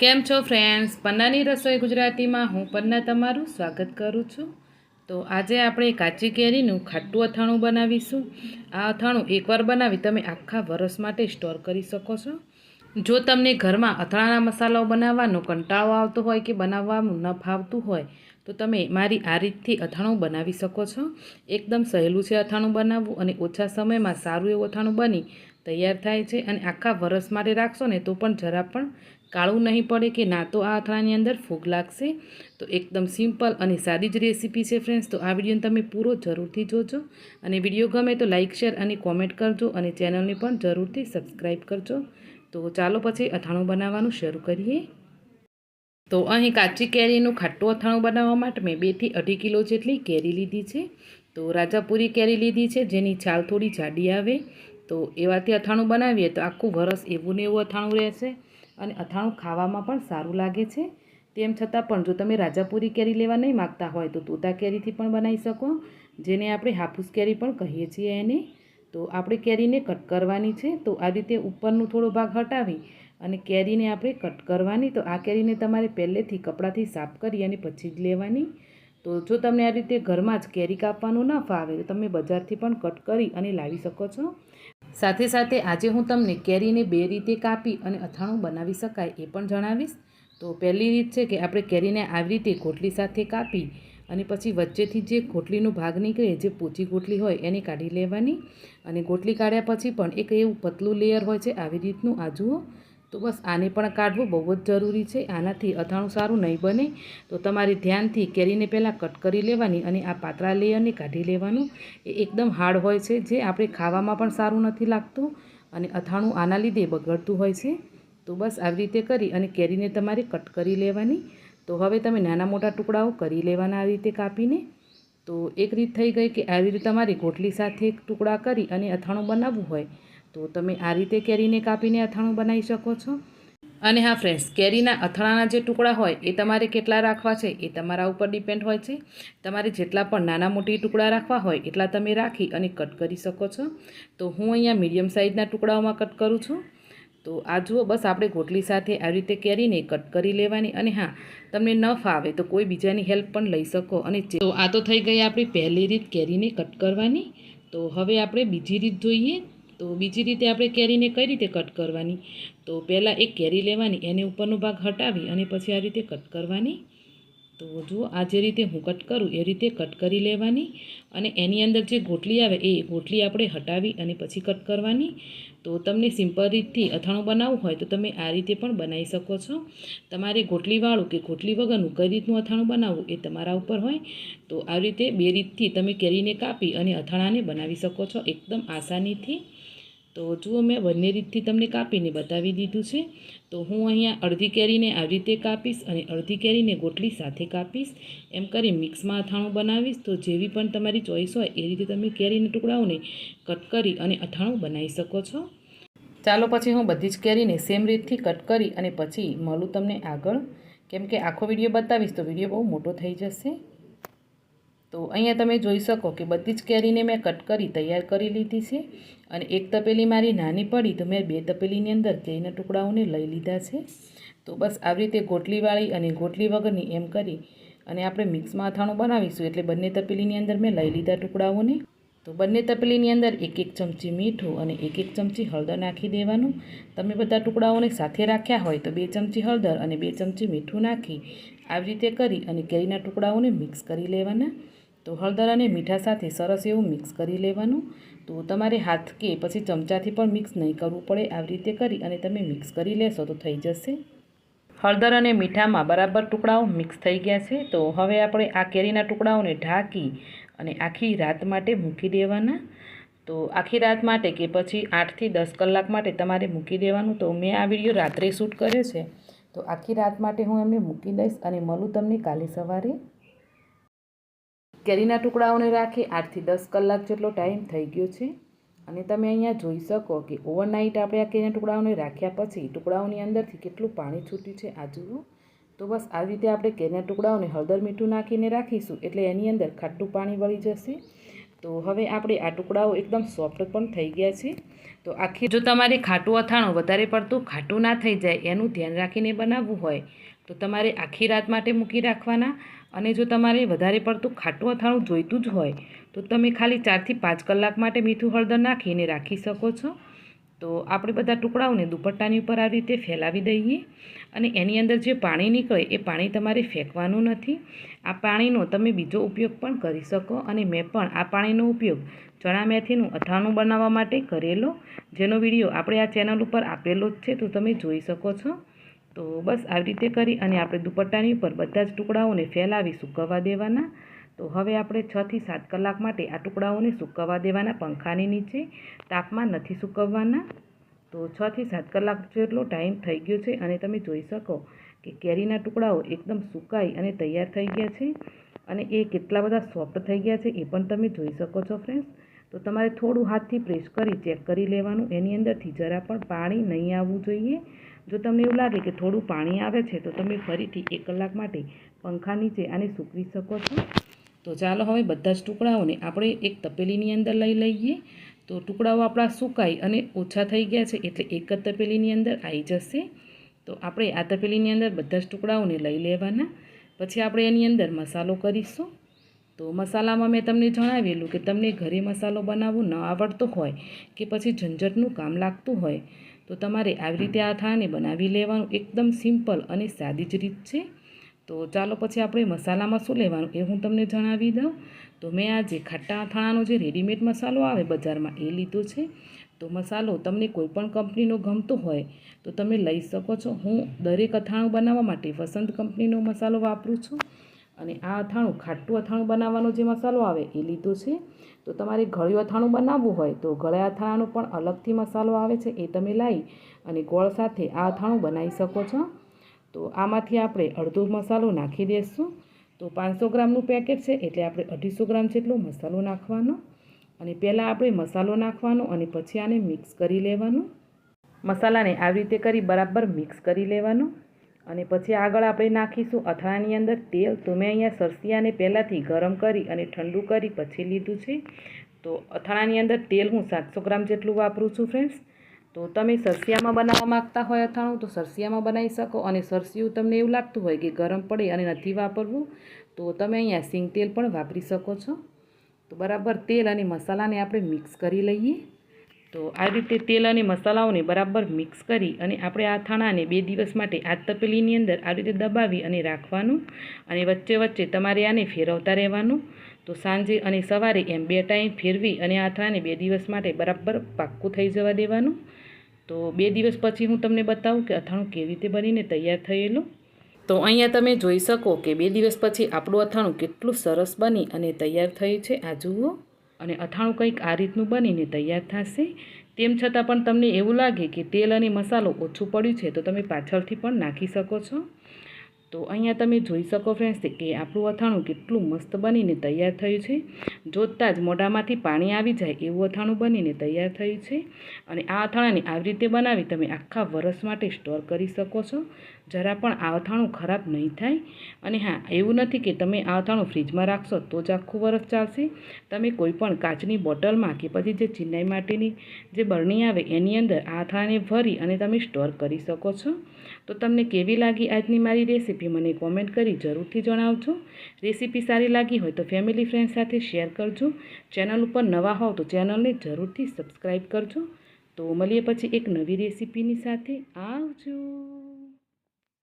કેમ છો ફ્રેન્ડ્સ પન્નાની રસોઈ ગુજરાતીમાં હું પન્ના તમારું સ્વાગત કરું છું. તો આજે આપણે કાચી કેરીનું ખાટું અથાણું બનાવીશું. આ અથાણું એકવાર બનાવી તમે આખા વરસ માટે સ્ટોર કરી શકો છો. જો તમને ઘરમાં અથાણાના મસાલાઓ બનાવવાનો કંટાળો આવતો હોય કે બનાવવાનું ન ફાવતું હોય, તો તમે મારી આ રીતથી અથાણું બનાવી શકો છો. એકદમ સહેલું છે અથાણું બનાવવું અને ઓછા સમયમાં સારું એવું અથાણું બની તૈયાર થાય છે અને આખા વરસ માટે રાખશો ને તો પણ જરા પણ કાળું નહીં પડે કે ના, તો આ અથાણાની અંદર ફૂગ લાગશે. તો એકદમ સિમ્પલ અને સાદી જ રેસીપી છે ફ્રેન્ડ્સ. તો આ વિડીયોને તમે પૂરો જરૂરથી જોજો અને વીડિયો ગમે તો લાઇક શેર અને કોમેન્ટ કરજો અને ચેનલને પણ જરૂરથી સબસ્ક્રાઈબ કરજો. તો ચાલો પછી અથાણું બનાવવાનું શરૂ કરીએ. તો અહીં કાચી કેરીનું ખાટું અથાણું બનાવવા માટે મેં બેથી અઢી કિલો જેટલી કેરી લીધી છે. તો રાજાપુરી કેરી લીધી છે, જેની છાલ થોડી જાડી આવે. તો એવાથી અથાણું બનાવીએ તો આખું વરસ એવું ને એવું અથાણું રહેશે. અને અથાણું ખાવામાં પણ સારું લાગે છે. તેમ છતાં પણ જો તમે રાજાપુરી કેરી લેવા નહીં માગતા હોય તો તોતા કેરીથી પણ બનાવી શકો, જેને આપણે હાફૂસ કેરી પણ કહીએ છીએ એને. તો આપણે કેરીને કટ કરવાની છે, તો આ રીતે ઉપરનું થોડો ભાગ હટાવી અને કેરીને આપણે કટ કરવાની. તો આ કેરીને તમારે પહેલેથી કપડાથી સાફ કરી અને પછી જ લેવાની. તો જો તમને આ રીતે ઘરમાં જ કેરી કાપવાનું ન ફાવે, તો તમે બજારથી પણ કટ કરી અને લાવી શકો છો. સાથે સાથે આજે હું તમને કેરીને બે રીતે કાપી અને અથાણું બનાવી શકાય એ પણ જણાવીશ. તો પહેલી રીત છે કે આપણે કેરીને આવી રીતે ગોટલી સાથે કાપી અને પછી વચ્ચેથી જે ગોટલીનો ભાગ નીકળે, જે પોચી ગોટલી હોય એને કાઢી લેવાની અને ગોટલી કાઢ્યા પછી પણ એક એવું પતલું લેયર હોય છે, આવી રીતનું આ જુઓ તો બસ આને પણ કાઢવું બહુ જ જરૂરી છે. આનાથી અથાણું સારું નહીં બને. તો તમારે ધ્યાનથી કેરીને પહેલાં કટ કરી લેવાની અને આ પાતળા લેયરને કાઢી લેવાનું. એ એકદમ હાર્ડ હોય છે, જે આપણે ખાવામાં પણ સારું નથી લાગતું અને અથાણું આના લીધે બગડતું હોય છે. તો બસ આવી રીતે કરી અને કેરીને તમારે કટ કરી લેવાની. તો હવે તમે નાના મોટા ટુકડાઓ કરી લેવાના આવી રીતે કાપીને. તો એક રીત થઈ ગઈ કે આવી રીતે તમારી ગોટલી સાથે ટુકડા કરી અને અથાણું બનાવવું હોય તો તમે આ રીતે કેરીને કાપીને અથાણું બનાવી શકો છો. અને હા ફ્રેન્ડ્સ કેરીના અથાણાના જે ટુકડા હોય, એ તમારે કેટલા રાખવા છે એ તમારા ઉપર ડિપેન્ડ હોય છે. તમારે જેટલા પણ નાના મોટી ટુકડા રાખવા હોય, એટલા તમે રાખી અને કટ કરી શકો છો. તો હું અહીંયા મીડિયમ સાઇઝના ટુકડાઓમાં કટ કરું છું. તો આ જુઓ, બસ આપણે ગોટલી સાથે આવી રીતે કેરીને કટ કરી લેવાની અને હા, તમને ન ફાવે તો કોઈ બીજાની હેલ્પ પણ લઈ શકો અને તો આ તો થઈ ગઈ આપણી પહેલી રીત કેરીને કટ કરવાની. તો હવે આપણે બીજી રીત જોઈએ. તો બીજી રીતે આપણે કેરીને કઈ રીતે કટ કરવાની? તો પહેલાં એક કેરી લેવાની, એને ઉપરનો ભાગ હટાવી અને પછી આ રીતે કટ કરવાની. તો જુઓ, આ જે રીતે હું કટ કરું, એ રીતે કટ કરી લેવાની અને એની અંદર જે ગોટલી આવે, એ ગોટલી આપણે હટાવી અને પછી કટ કરવાની. તો તમને સિમ્પલ રીતથી અથાણું બનાવવું હોય તો તમે આ રીતે પણ બનાવી શકો છો. તમારે ગોટલીવાળું કે ગોટલી વગરનું કઈ રીતનું અથાણું બનાવવું એ તમારા ઉપર હોય. તો આવી રીતે બે રીતથી તમે કેરીને કાપી અને અથાણાને બનાવી શકો છો એકદમ આસાનીથી. તો જુઓ મેં બંને રીતથી તમને કાપીને બતાવી દીધું છે. તો હું અહીંયા અડધી કેરીને આવી રીતે કાપીશ અને અડધી કેરીને ગોટલી સાથે કાપીશ. એમ કરી મિક્સમાં અથાણું બનાવીશ. તો જેવી પણ તમારી ચોઈસ હોય એ રીતે તમે કેરીના ટુકડાઓને કટ કરી અને અથાણું બનાવી શકો છો. ચાલો પછી હું બધી જ કેરીને સેમ રીતથી કટ કરી અને પછી મળું તમને આગળ. કેમ કે આખો વીડિયો બતાવીશ તો વીડિયો બહુ મોટો થઈ જશે. તો અહીંયા તમે જોઈ શકો કે બધી જ કેરીને મેં કટ કરી, તૈયાર કરી લીધી છે અને એક તપેલી મારી નાની પડી તો મેં બે તપેલીની અંદર કેરીના ટુકડાઓને લઈ લીધા છે. તો બસ આવી રીતે ગોટલીવાળી અને ગોટલી વગરની એમ કરી અને આપણે મિક્સમાં અથાણું બનાવીશું એટલે બંને તપેલીની અંદર મેં લઈ લીધા ટુકડાઓને. તો બંને તપેલીની અંદર એક એક ચમચી મીઠું અને એક એક ચમચી હળદર નાખી દેવાનું. તમે બધા ટુકડાઓને સાથે રાખ્યા હોય તો બે ચમચી હળદર અને બે ચમચી મીઠું નાખી આવી રીતે કરી અને કેરીના ટુકડાઓને મિક્સ કરી લેવાના. તો હળદર અને મીઠા સાથે સરસ એવું મિક્સ કરી લેવાનું. તો તમારે હાથ કે પછી ચમચાથી પણ મિક્સ નહીં કરવું પડે, આવી રીતે કરી અને તમે મિક્સ કરી લેશો તો થઈ જશે. હળદર અને મીઠામાં બરાબર ટુકડાઓ મિક્સ થઈ ગયા છે. તો હવે આપણે આ કેરીના ટુકડાઓને ઢાંકી અને આખી રાત માટે મૂકી દેવાના. તો આખી રાત માટે કે પછી આઠથી દસ કલાક માટે તમારે મૂકી દેવાનું. તો મેં આ વીડિયો રાત્રે શૂટ કર્યો છે. તો આખી રાત માટે હું એમને મૂકી દઈશ અને મળું તમને કાલે સવારે. કેરીના ટુકડાઓને રાખી આઠથી દસ કલાક જેટલો ટાઈમ થઈ ગયો છે. અને તમે અહીંયા જોઈ શકો કે ઓવરનાઇટ આપણે આ કેરીના ટુકડાઓને રાખ્યા પછી ટુકડાઓની અંદરથી કેટલું પાણી છૂટ્યું છે આ જુઓ. તો બસ આવી રીતે આપણે કેરીના ટુકડાઓને હળદર મીઠું નાખીને રાખીશું એટલે એની અંદર ખાટું પાણી વળી જશે. તો હવે આપણે આ ટુકડાઓ એકદમ સોફ્ટ પણ થઈ ગયા છે. તો આખી જો તમારે ખાટું અથાણું વધારે પડતું ખાટું ના થઈ જાય એનું ધ્યાન રાખીને બનાવવું હોય તો તમારે આખી રાત માટે મૂકી રાખવાના. અને જો તમારે વધારે પડતું ખાટું અથાણું જોઈતું જ હોય, તો તમે ખાલી ચારથી પાંચ કલાક માટે મીઠું હળદર નાખીને રાખી શકો છો. તો આપણે બધા ટુકડાઓને દુપટ્ટાની ઉપર આવી રીતે ફેલાવી દઈએ અને એની અંદર જે પાણી નીકળે એ પાણી તમારે ફેંકવાનું નથી. આ પાણીનો તમે બીજો ઉપયોગ પણ કરી શકો અને મેં પણ આ પાણીનો ઉપયોગ ચણા મેથીનું અથાણું બનાવવા માટે કરેલો. જેનો વીડિયો આપણે આ ચેનલ ઉપર આપેલો જ છે, તો તમે જોઈ શકો છો. તો બસ આવી રીતે કરી અને આપણે દુપટ્ટાની ઉપર બધા જ ટુકડાઓને ફેલાવી સૂકવવા દેવાના. તો હવે આપણે છથી સાત કલાક માટે આ ટુકડાઓને સૂકવવા દેવાના પંખાની નીચે. તાપમાં નથી સૂકવવાના. તો છથી સાત કલાક જેટલો ટાઈમ થઈ ગયો છે અને તમે જોઈ શકો કે કેરીના ટુકડાઓ એકદમ સુકાઈ અને તૈયાર થઈ ગયા છે અને એ કેટલા બધા સોફ્ટ થઈ ગયા છે એ પણ તમે જોઈ શકો છો ફ્રેન્ડ્સ. તો તમારે થોડું હાથથી પ્રેસ કરી ચેક કરી લેવાનું. એની અંદરથી જરા પણ પાણી નહીં આવવું જોઈએ. જો તમને એવું લાગે કે થોડું પાણી આવે છે, તો તમે ફરીથી એક કલાક માટે પંખા નીચે આને સૂકવી શકો છો. તો ચાલો હવે બધા જ ટુકડાઓને આપણે એક તપેલીની અંદર લઈ લઈએ. તો ટુકડાઓ આપણા સુકાઈ અને ઓછા થઈ ગયા છે, એટલે એક જ તપેલીની અંદર આવી જશે. તો આપણે આ તપેલીની અંદર બધા જ ટુકડાઓને લઈ લેવાના. પછી આપણે એની અંદર મસાલો કરીશું. તો મસાલામાં મેં તમને જણાવેલું કે તમને ઘરે મસાલો બનાવવો ન આવડતો હોય કે પછી ઝંઝટનું કામ લાગતું હોય, તો તમારે આવી રીતે આ અથાણાને બનાવી લેવાનું એકદમ સિમ્પલ અને સાદી જ રીત છે. તો ચાલો પછી આપણે મસાલામાં શું લેવાનું એ હું તમને જણાવી દઉં. તો મેં આ જે ખાટા અથાણાનો જે રેડીમેડ મસાલો આવે બજારમાં એ લીધો છે. તો મસાલો તમને કોઈપણ કંપનીનો ગમતો હોય તો તમે લઈ શકો છો. હું દરેક અથાણું બનાવવા માટે વસંત કંપનીનો મસાલો વાપરું છું. અને આ અથાણું, ખાટું અથાણું બનાવવાનો જે મસાલો આવે, એ લીધો છે. તો તમારે ગળ્યું અથાણું બનાવવું હોય તો ગળ્યા અથાણાનો પણ અલગથી મસાલો આવે છે, એ તમે લાવી અને ગોળ સાથે આ અથાણું બનાવી શકો છો. તો આમાંથી આપણે અડધો મસાલો નાખી દઈશું તો પાંચસો ગ્રામનું પેકેટ છે, એટલે આપણે અઢીસો ગ્રામ જેટલો મસાલો નાખવાનો. અને પહેલાં આપણે મસાલો નાખવાનો અને પછી આને મિક્સ કરી લેવાનું. મસાલાને આવી રીતે કરી બરાબર મિક્સ કરી લેવાનું. અને પછી આગળ આપણે નાખીશું અથાણાની અંદર તેલ. તો મેં અહીંયા સરસિયાને પહેલાંથી ગરમ કરી અને ઠંડુ કરી પછી લીધું છે. તો અથાણાની અંદર તેલ હું સાતસો ગ્રામ જેટલું વાપરું છું ફ્રેન્ડ્સ. તો તમે સરસિયામાં બનાવવા માગતા હોય અથાણું, તો સરસિયામાં બનાવી શકો અને સરસિયું તમને એવું લાગતું હોય કે ગરમ પડે અને નથી વાપરવું, તો તમે અહીંયા સિંગ તેલ પણ વાપરી શકો છો. તો બરાબર તેલ અને મસાલાને આપણે મિક્સ કરી લઈએ. તો આ રીતે તેલ અને મસાલાઓને બરાબર મિક્સ કરી અને આપણે આ થાણાને બે દિવસ માટે આ તપેલીની અંદર આ રીતે દબાવી અને રાખવાનું અને વચ્ચે વચ્ચે તમારે આને ફેરવતા રહેવાનું. તો સાંજે અને સવારે એમ બે ટાઈમ ફેરવી અને આ થાણાને બે દિવસ માટે બરાબર પાક્કું થઈ જવા દેવાનું. તો બે દિવસ પછી હું તમને બતાવું કે અથાણું કેવી રીતે બનીને તૈયાર થયેલું. તો અહીંયા તમે જોઈ શકો કે બે દિવસ પછી આપણું અથાણું કેટલું સરસ બની અને તૈયાર થયું છે. આ જુઓ. અને અથાણું કંઈક આ રીતનું બનીને તૈયાર થશે. તેમ છતાં પણ તમને એવું લાગે કે તેલ અને મસાલો ઓછું પડ્યું છે, તો તમે પાછળથી પણ નાખી શકો છો. તો અહીંયા તમે જોઈ શકો ફ્રેન્ડ્સ કે આપણું અથાણું કેટલું મસ્ત બનીને તૈયાર થયું છે. જોતાં જ મોઢામાંથી પાણી આવી જાય એવું અથાણું બનીને તૈયાર થયું છે. અને આ અથાણાને આવી રીતે બનાવી તમે આખા વરસ માટે સ્ટોર કરી શકો છો. જરા પણ આ અથાણું ખરાબ નહીં થાય. અને હા, એવું નથી કે તમે આ અથાણું ફ્રીજમાં રાખશો તો જ આખું વરસ ચાલશે. તમે કોઈ પણ કાચની બોટલમાં કે પછી જે ચિનાઈ માટીની જે બરણી આવે એની અંદર આ અથાણાને ભરી અને તમે સ્ટોર કરી શકો છો. તો તમને કેવી લાગી આજની મારી રેસીપી મને કોમેન્ટ કરી જરૂરથી જણાવજો. રેસીપી સારી લાગી હોય તો ફેમિલી ફ્રેન્ડ સાથે શેર કરજો. ચેનલ ઉપર નવા હોવ તો ચેનલને જરૂરથી સબસ્ક્રાઈબ કરજો. તો મળીએ પછી એક નવી રેસીપીની સાથે. આવજો.